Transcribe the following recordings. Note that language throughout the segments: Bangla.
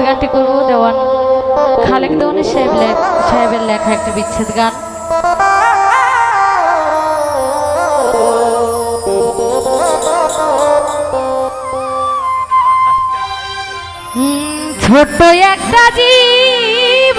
গানটি করব দেওয়ান খালেক দেওয়ানের সাহেব সাহেবের লেখা একটা বিচ্ছেদ গান ছোট্ট একটা জীব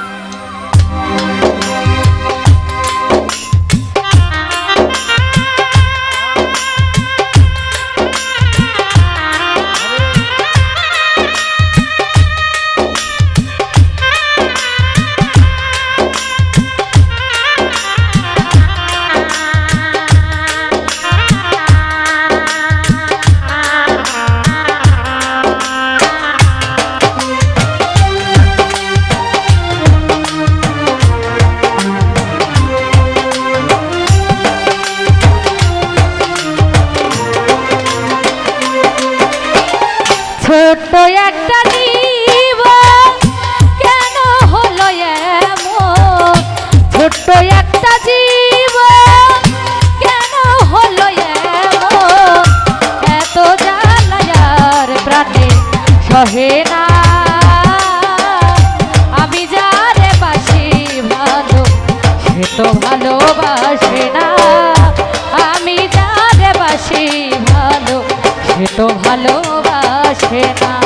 ছোট্ট একটা জীব কেন হলো এমন? ছোট্ট একটা জীব কেন হলো এমন? এত জ্বালায়ার প্রাণে সহে আমি যারে বাসি ভালো, সে তো ভালোবাসে না। আমি যারে বাসি ভালো, সে তো ভালোবাসে না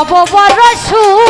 হব বড়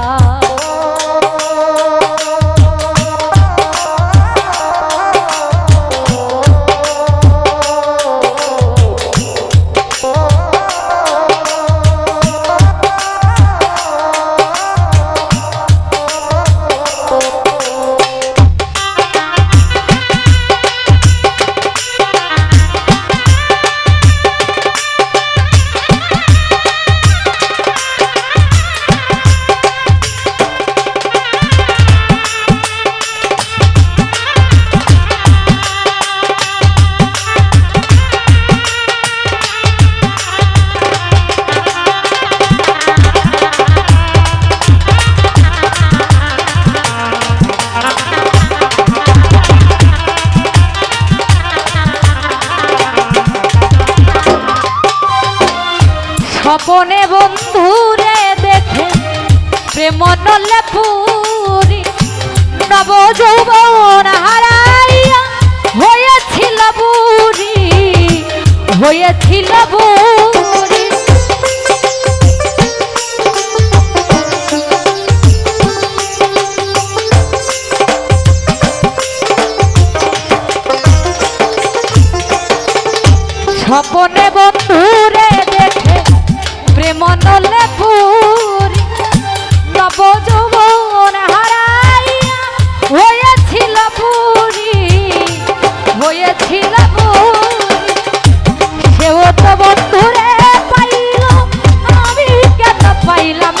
স্বপনে বন্ধুরে দেখে প্রেম নলে ফুল যৌবন হারাইয়া হয়েছিল বুড়ি হয়েছিল বুড়ি। স্বপনে বন্ধুরে প্রেম নলে পুরি নব হারাইয়া হয়েছিল পুরি, হয়েছিল সেও তো বন্ধুরে পাইল, আমি কেন পাইলাম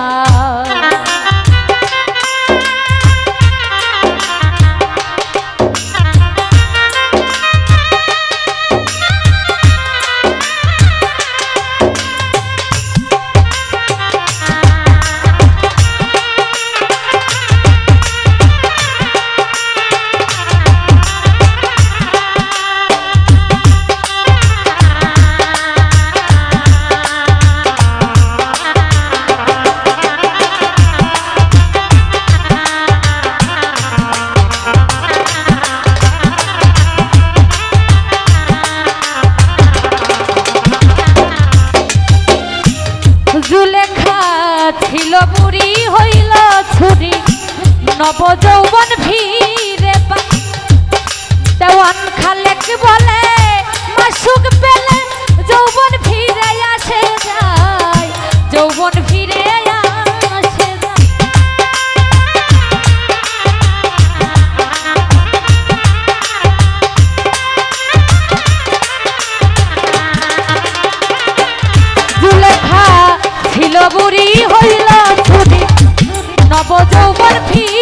নব যৌবন ভিড়ে দেওয়ান খালেক বলে, মাসুক পেলে যৌবন ফিরে আসে যায়, যৌবন জুলেখা ছিল বুড়ি হইল নব যৌবন ফিরে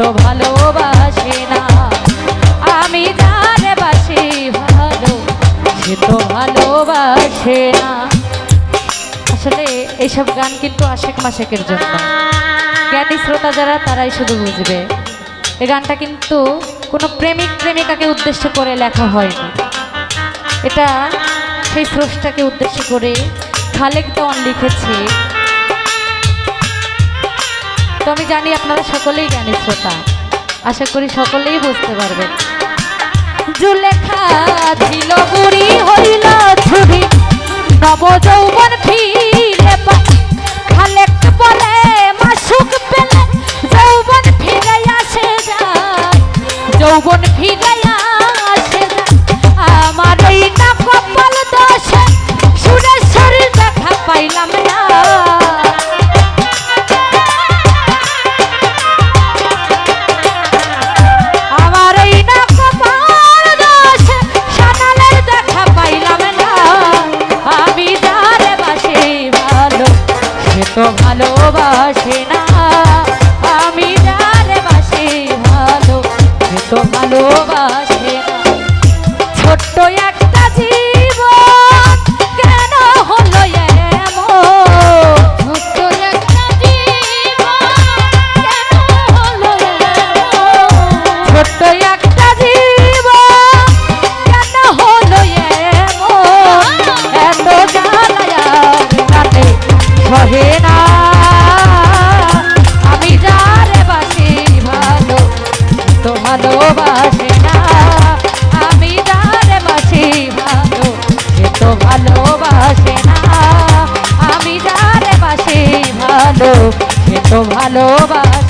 তো ভালোবাসে না। আমি জানে বাসি ভালো, সে তো ভালোবাসে না। আসলে এইসব গান কিন্তু আশেক মাসেকের জন্য। জ্ঞানী শ্রোতা যারা, তারাই শুধু বুঝবে। এই গানটা কিন্তু কোনো প্রেমিক প্রেমিকাকে উদ্দেশ্য করে লেখা হয়নি। এটা সেই স্রষ্টাকে উদ্দেশ্য করে খালেক দেওয়ান লিখেছে তো আমি জানি আপনারা সকলেই জ্ঞানী শ্রোতা। আশা করি সকলেই বুঝতে পারবেন। জুলেখা ছিল বুড়ি হইল। ভালোবাসা।